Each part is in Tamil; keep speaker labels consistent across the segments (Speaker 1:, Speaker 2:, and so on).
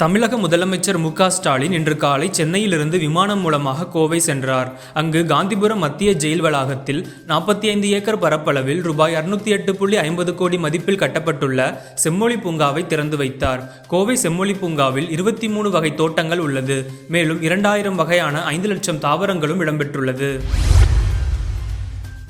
Speaker 1: தமிழக முதலமைச்சர் மு ஸ்டாலின் இன்று காலை சென்னையிலிருந்து விமானம் மூலமாக கோவை சென்றார். அங்கு காந்திபுரம் மத்திய ஜெயில் வளாகத்தில் நாற்பத்தி ஐந்து ஏக்கர் பரப்பளவில் ரூபாய் அறுநூத்தி எட்டு புள்ளி ஐம்பது கோடி மதிப்பில் கட்டப்பட்டுள்ள செம்மொழி பூங்காவை திறந்து வைத்தார். கோவை செம்மொழி பூங்காவில் இருபத்தி மூணு வகை தோட்டங்கள் உள்ளது. மேலும் இரண்டாயிரம் வகையான ஐந்து லட்சம் தாவரங்களும் இடம்பெற்றுள்ளது.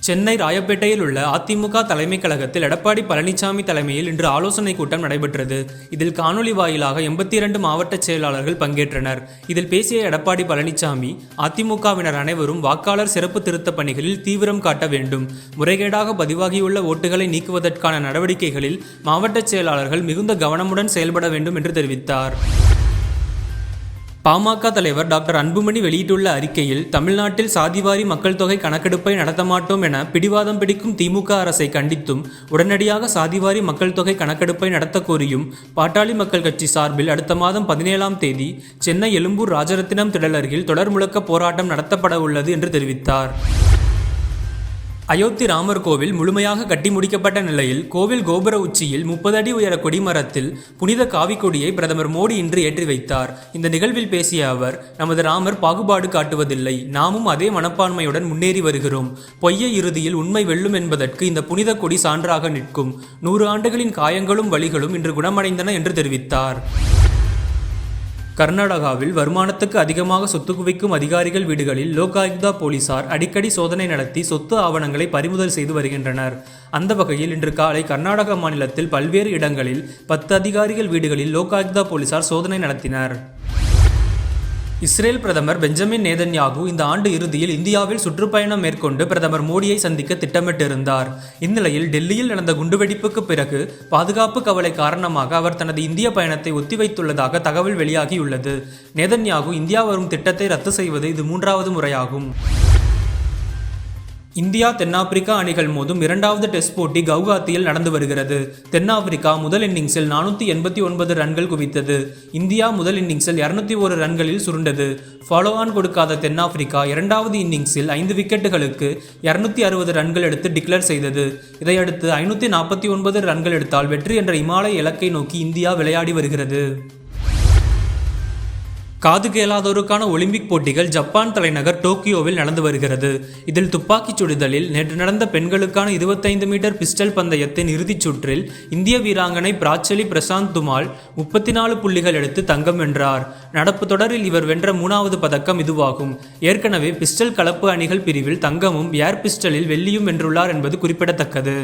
Speaker 1: சென்னை ராயப்பேட்டையில் உள்ள அதிமுக தலைமை கழகத்தில் எடப்பாடி பழனிசாமி தலைமையில் இன்று ஆலோசனை கூட்டம் நடைபெற்றது. இதில் காணொலி வாயிலாக எண்பத்தி இரண்டு மாவட்ட செயலாளர்கள் பங்கேற்றனர். இதில் பேசிய எடப்பாடி பழனிசாமி அதிமுகவினர் அனைவரும் வாக்காளர் சிறப்பு திருத்தப் பணிகளில் தீவிரம் காட்ட வேண்டும். முறைகேடாக பதிவாகியுள்ள ஓட்டுகளை நீக்குவதற்கான நடவடிக்கைகளில் மாவட்ட செயலாளர்கள் மிகுந்த கவனமுடன் செயல்பட வேண்டும் என்று தெரிவித்தார். பாமக தலைவர் டாக்டர் அன்புமணி வெளியிட்டுள்ள அறிக்கையில் தமிழ்நாட்டில் சாதிவாரி மக்கள் தொகை கணக்கெடுப்பை நடத்த மாட்டோம் என பிடிவாதம் பிடிக்கும் திமுக அரசை கண்டித்தும் உடனடியாக சாதிவாரி மக்கள் தொகை கணக்கெடுப்பை நடத்த கோரியும் பாட்டாளி மக்கள் கட்சி சார்பில் அடுத்த மாதம் பதினேழாம் தேதி சென்னை எழும்பூர் ராஜரத்தினம் திடல் அருகில் தொடர் முழக்க போராட்டம் நடத்தப்பட உள்ளது என்று தெரிவித்தார். அயோத்தி ராமர் கோவில் முழுமையாக கட்டி முடிக்கப்பட்ட நிலையில் கோவில் கோபுர உச்சியில் முப்பது அடி உயர கொடிமரத்தில் புனித காவிக்கொடியை பிரதமர் மோடி இன்று ஏற்றி வைத்தார். இந்த நிகழ்வில் பேசிய அவர் நமது ராமர் பாகுபாடு காட்டுவதில்லை. நாமும் அதே மனப்பான்மையுடன் முன்னேறி வருகிறோம். பொய்ய இறுதியில் உண்மை வெல்லும் என்பதற்கு இந்த புனித கொடி சான்றாக நிற்கும். நூறு ஆண்டுகளின் காயங்களும் வழிகளும் இன்று குணமடைந்தன என்று தெரிவித்தார். கர்நாடகாவில் வருமானத்துக்கு அதிகமாக சொத்து குவிக்கும் அதிகாரிகள் வீடுகளில் லோகாயுக்தா போலீசார் அடிக்கடி சோதனை நடத்தி சொத்து ஆவணங்களை பறிமுதல் செய்து வருகின்றனர். அந்த வகையில் இன்று காலை கர்நாடக மாநிலத்தில் பல்வேறு இடங்களில் பத்து அதிகாரிகள் வீடுகளில் லோகாயுக்தா போலீசார் சோதனை நடத்தினர். இஸ்ரேல் பிரதமர் பெஞ்சமின் நேதன்யாகு இந்த ஆண்டு இறுதியில் இந்தியாவில் சுற்றுப்பயணம் மேற்கொண்டு பிரதமர் மோடியை சந்திக்க திட்டமிட்டிருந்தார். இந்நிலையில் டெல்லியில் நடந்த குண்டுவெடிப்புக்கு பிறகு பாதுகாப்பு கவலை காரணமாக அவர் தனது இந்திய பயணத்தை ஒத்திவைத்துள்ளதாக தகவல் வெளியாகியுள்ளது. நேதன்யாகு இந்தியா வரும் திட்டத்தை ரத்து செய்வது இது மூன்றாவது முறையாகும். இந்தியா தென்னாப்பிரிக்கா அணிகள் மோதும் இரண்டாவது டெஸ்ட் போட்டி கவுகாத்தியில் நடந்து வருகிறது. தென்னாப்பிரிக்கா முதல் இன்னிங்ஸில் நானூற்றி எண்பத்தி ஒன்பது ரன்கள் குவித்தது. இந்தியா முதல் இன்னிங்ஸில் இரநூத்தி ஒரு ரன்களில் சுருண்டது. ஃபாலோ ஆன் கொடுக்காத தென்னாப்பிரிக்கா இரண்டாவது இன்னிங்ஸில் ஐந்து விக்கெட்டுகளுக்கு இரநூத்தி அறுபது ரன்கள் எடுத்து டிக்ளேர் செய்தது. இதையடுத்து ஐநூற்றி நாற்பத்தி ஒன்பது ரன்கள் எடுத்தால் வெற்றி என்ற இமாலய இலக்கை நோக்கி இந்தியா விளையாடி வருகிறது. காது கேளாதோருக்கான ஒலிம்பிக் போட்டிகள் ஜப்பான் தலைநகர் டோக்கியோவில் நடந்து வருகிறது. இதில் துப்பாக்கிச் சுடுதலில் நேற்று நடந்த பெண்களுக்கான இருபத்தைந்து மீட்டர் பிஸ்டல் பந்தயத்தின் இறுதிச் சுற்றில் இந்திய வீராங்கனை பிராச்சலி பிரசாந்த் துமால் முப்பத்தி நாலு புள்ளிகள் எடுத்து தங்கம் வென்றார். நடப்பு தொடரில் இவர் வென்ற மூணாவது பதக்கம் இதுவாகும். ஏற்கனவே பிஸ்டல் கலப்பு அணிகள் பிரிவில் தங்கமும் ஏர் பிஸ்டலில் வெள்ளியும் வென்றுள்ளார் என்பது குறிப்பிடத்தக்கது.